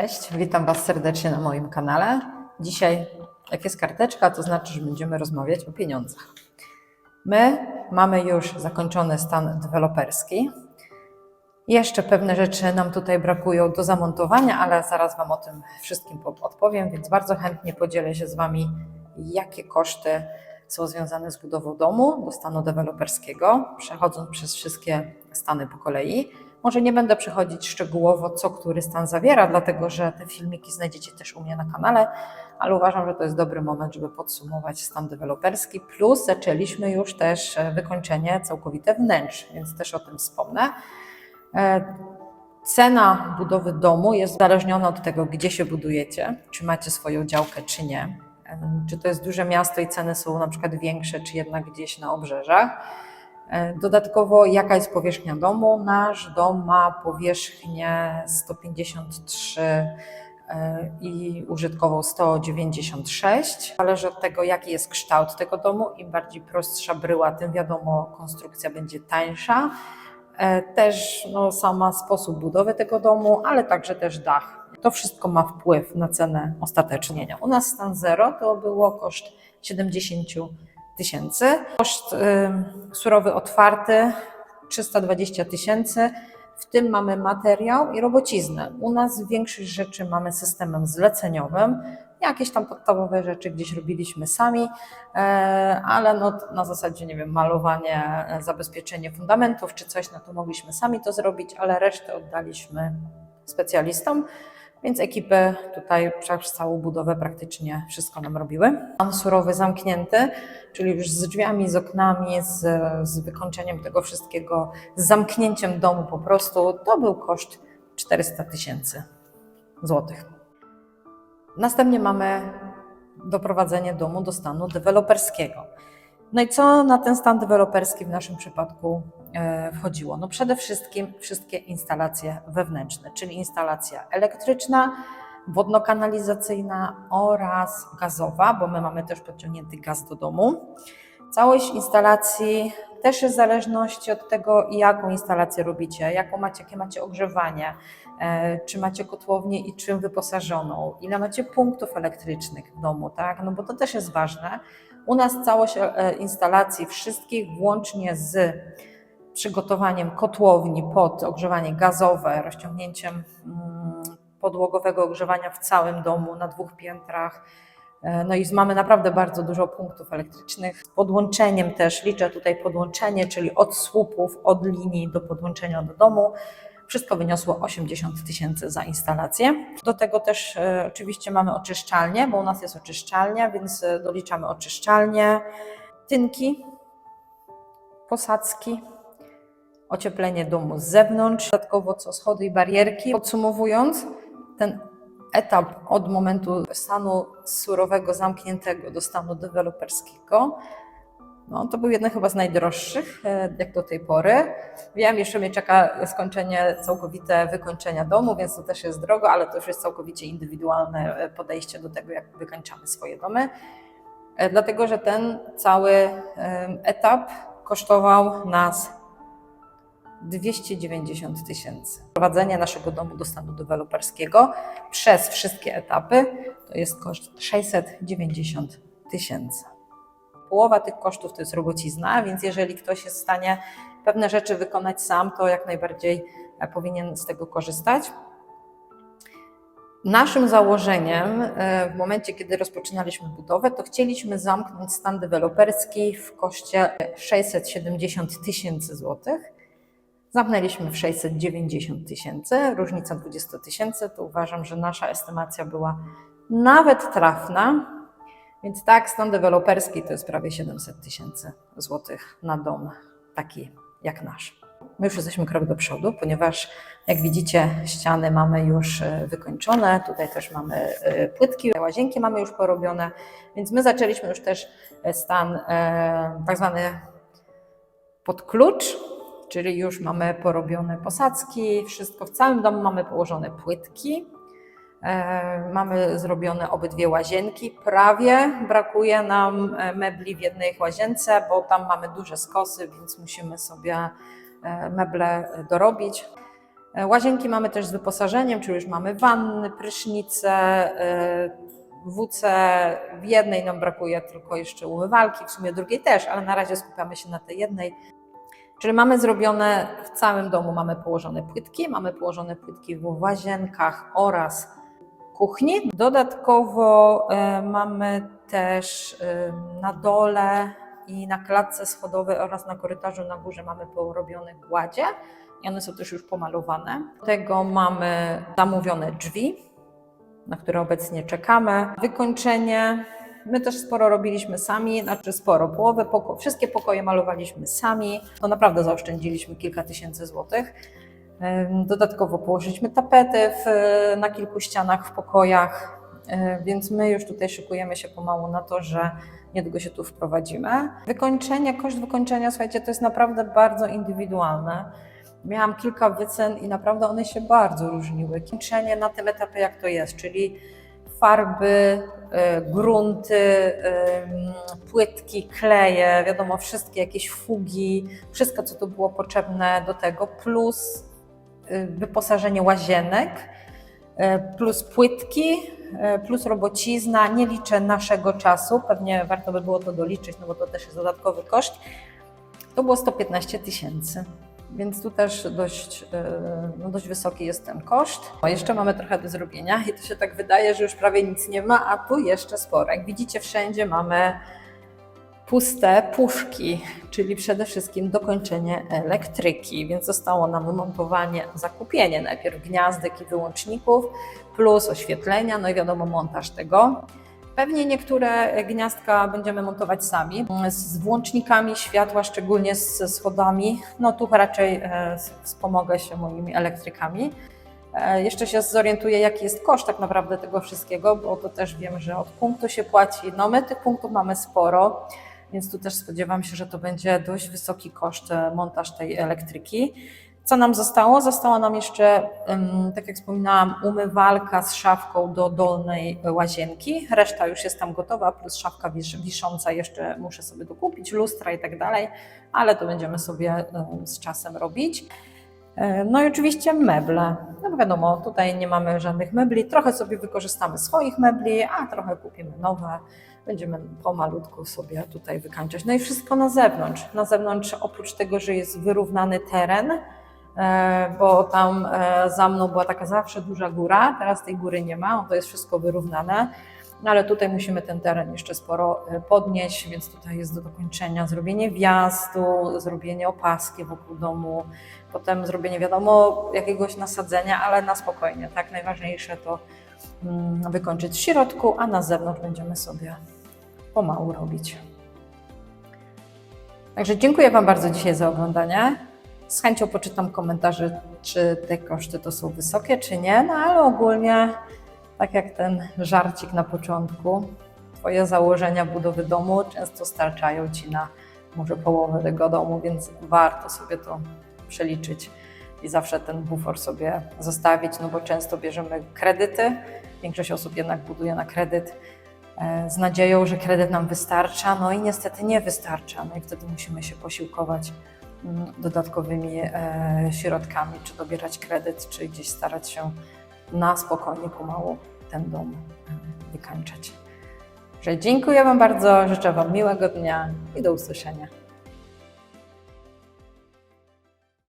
Cześć, witam Was serdecznie na moim kanale. Dzisiaj, jak jest karteczka, to znaczy, że będziemy rozmawiać o pieniądzach. My mamy już zakończony stan deweloperski. Jeszcze pewne rzeczy nam tutaj brakują do zamontowania, ale zaraz Wam o tym wszystkim po- odpowiem, więc bardzo chętnie podzielę się z Wami, jakie koszty są związane z budową domu do stanu deweloperskiego, przechodząc przez wszystkie stany po kolei. Może nie będę przechodzić szczegółowo, co który stan zawiera, dlatego że te filmiki znajdziecie też u mnie na kanale, ale uważam, że to jest dobry moment, żeby podsumować stan deweloperski. Plus zaczęliśmy już też e, wykończenie całkowite wnętrz, więc też o tym wspomnę. E, Cena budowy domu jest uzależniona od tego, gdzie się budujecie, czy macie swoją działkę, czy nie. E, Czy to jest duże miasto i ceny są na przykład większe, czy jednak gdzieś na obrzeżach. E, Dodatkowo, jaka jest powierzchnia domu? Nasz dom ma powierzchnię 153 e, i użytkową 196. Zależy od tego, jaki jest kształt tego domu. Im bardziej prostsza bryła, tym wiadomo, konstrukcja będzie tańsza. E, Też no, sama sposób budowy tego domu, ale także też dach. To wszystko ma wpływ na cenę ostatecznienia. U nas stan zero to było koszt 70 tysięcy. Koszt surowy otwarty 320 tysięcy. W tym mamy materiał i robociznę. U nas większość rzeczy mamy systemem zleceniowym. Jakieś tam podstawowe rzeczy gdzieś robiliśmy sami, e, ale no, na zasadzie, nie wiem, malowanie, e, zabezpieczenie fundamentów czy coś, no to mogliśmy sami to zrobić, ale resztę oddaliśmy specjalistom. Więc ekipy tutaj przez całą budowę praktycznie wszystko nam robiły. Pan surowy zamknięty, czyli już z drzwiami, z oknami, z, z wykończeniem tego wszystkiego, z zamknięciem domu po prostu, to był koszt 400 tysięcy złotych. Następnie mamy doprowadzenie domu do stanu deweloperskiego. No i co na ten stan deweloperski w naszym przypadku e, wchodziło? No przede wszystkim wszystkie instalacje wewnętrzne, czyli instalacja elektryczna, wodno-kanalizacyjna oraz gazowa, bo my mamy też podciągnięty gaz do domu. Całość instalacji też jest w zależności od tego, jaką instalację robicie, jaką macie, jakie macie ogrzewanie, e, czy macie kotłownię i czym wyposażoną, ile macie punktów elektrycznych w domu, tak? No bo to też jest ważne. U nas całość e, instalacji wszystkich, włącznie z przygotowaniem kotłowni pod ogrzewanie gazowe, rozciągnięciem mm, podłogowego ogrzewania w całym domu na dwóch piętrach. E, No i mamy naprawdę bardzo dużo punktów elektrycznych. Z podłączeniem też, liczę tutaj podłączenie, czyli od słupów, od linii do podłączenia do domu. Wszystko wyniosło 80 tysięcy za instalację. Do tego też e, oczywiście mamy oczyszczalnię, bo u nas jest oczyszczalnia, więc e, doliczamy oczyszczalnię, tynki, posadzki, ocieplenie domu z zewnątrz, dodatkowo co schody i barierki. Podsumowując, ten etap od momentu stanu surowego, zamkniętego do stanu deweloperskiego, no, to był jeden chyba z najdroższych, e, jak do tej pory. Wiem, jeszcze mnie czeka skończenie całkowite wykończenia domu, więc to też jest drogo, ale to już jest całkowicie indywidualne e, podejście do tego, jak wykańczamy swoje domy. E, Dlatego, że ten cały etap kosztował nas 290 tysięcy. Prowadzenie naszego domu do stanu deweloperskiego przez wszystkie etapy to jest koszt 690 tysięcy. Połowa tych kosztów to jest robocizna, więc jeżeli ktoś jest w stanie pewne rzeczy wykonać sam, to jak najbardziej e, powinien z tego korzystać. Naszym założeniem e, w momencie, kiedy rozpoczynaliśmy budowę, to chcieliśmy zamknąć stan deweloperski w koszcie 670 tysięcy złotych. Zamknęliśmy w 690 tysięcy, różnica 20 tysięcy, to uważam, że nasza estymacja była nawet trafna. Więc tak, stan deweloperski to jest prawie 700 tysięcy złotych na dom taki jak nasz. My już jesteśmy krok do przodu, ponieważ jak widzicie, ściany mamy już e, wykończone, tutaj też mamy e, płytki, łazienki mamy już porobione, więc my zaczęliśmy już też e, stan tak zwany pod klucz, czyli już mamy porobione posadzki, wszystko w całym domu mamy położone płytki. E, Mamy zrobione obydwie łazienki. Prawie brakuje nam e, mebli w jednej łazience, bo tam mamy duże skosy, więc musimy sobie e, meble dorobić. Łazienki mamy też z wyposażeniem, czyli już mamy wanny, prysznice, WC. W jednej nam brakuje tylko jeszcze umywalki, w sumie drugiej też, ale na razie skupiamy się na tej jednej. Czyli mamy zrobione w całym domu, mamy położone płytki, mamy położone płytki w łazienkach oraz kuchni. Dodatkowo e, mamy też e, na dole i na klatce schodowej oraz na korytarzu na górze mamy porobione gładzie i one są też już pomalowane. Do tego mamy zamówione drzwi, na które obecnie czekamy. Wykończenie. My też sporo robiliśmy sami, znaczy sporo, połowę poko- wszystkie pokoje malowaliśmy sami. To naprawdę zaoszczędziliśmy kilka tysięcy złotych. Dodatkowo położyliśmy tapety w, na kilku ścianach w pokojach, yy, więc my już tutaj szykujemy się pomału na to, że niedługo się tu wprowadzimy. Wykończenie, koszt wykończenia, słuchajcie, to jest naprawdę bardzo indywidualne. Miałam kilka wycen i naprawdę one się bardzo różniły. Kończenie na tym etapie, jak to jest, czyli farby, y, grunty, płytki, kleje, wiadomo, wszystkie jakieś fugi, wszystko, co tu było potrzebne do tego, plus wyposażenie łazienek, y, plus płytki, y, plus robocizna. Nie liczę naszego czasu, pewnie warto by było to doliczyć, no bo to też jest dodatkowy koszt. To było 115 tysięcy. Więc tu też dość, no dość wysoki jest ten koszt. O, jeszcze mamy trochę do zrobienia i to się tak wydaje, że już prawie nic nie ma, a tu jeszcze sporo. Jak widzicie, wszędzie mamy puste puszki, czyli przede wszystkim dokończenie elektryki, więc zostało nam wymontowanie, zakupienie najpierw gniazdek i wyłączników, plus oświetlenia, no i wiadomo montaż tego. Pewnie niektóre gniazdka będziemy montować sami, z włącznikami światła, szczególnie z schodami. No tu raczej e, wspomogę się moimi elektrykami. E, Jeszcze się zorientuję, jaki jest koszt tak naprawdę tego wszystkiego, bo to też wiem, że od punktu się płaci. No my tych punktów mamy sporo, więc tu też spodziewam się, że to będzie dość wysoki koszt e, montaż tej elektryki. Co nam zostało? Została nam jeszcze, tak jak wspominałam, umywalka z szafką do dolnej łazienki. Reszta już jest tam gotowa, plus szafka wisz, wisząca jeszcze muszę sobie dokupić, lustra i tak dalej, ale to będziemy sobie z czasem robić. E, No i oczywiście meble. No bo wiadomo, tutaj nie mamy żadnych mebli. Trochę sobie wykorzystamy swoich mebli, a trochę kupimy nowe. Będziemy pomalutku sobie tutaj wykańczać. No i wszystko na zewnątrz. Na zewnątrz, oprócz tego, że jest wyrównany teren, e, bo tam e, za mną była taka zawsze duża góra, teraz tej góry nie ma, to jest wszystko wyrównane. No ale tutaj musimy ten teren jeszcze sporo e, podnieść, więc tutaj jest do dokończenia zrobienie wjazdu, zrobienie opaski wokół domu, potem zrobienie wiadomo jakiegoś nasadzenia, ale na spokojnie, tak? Najważniejsze to mm, wykończyć w środku, a na zewnątrz będziemy sobie pomału robić. Także dziękuję Wam bardzo dzisiaj za oglądanie. Z chęcią poczytam komentarze, czy te koszty to są wysokie, czy nie, no ale ogólnie, tak jak ten żarcik na początku, Twoje założenia budowy domu często starczają Ci na może połowę tego domu, więc warto sobie to przeliczyć i zawsze ten bufor sobie zostawić, no bo często bierzemy kredyty. Większość osób jednak buduje na kredyt e, z nadzieją, że kredyt nam wystarcza, no i niestety nie wystarcza, no i wtedy musimy się posiłkować mm, dodatkowymi e, środkami, czy dobierać kredyt, czy gdzieś starać się na spokojnie, pomału ten dom e, wykańczać. Że dziękuję Wam bardzo, życzę Wam miłego dnia i do usłyszenia.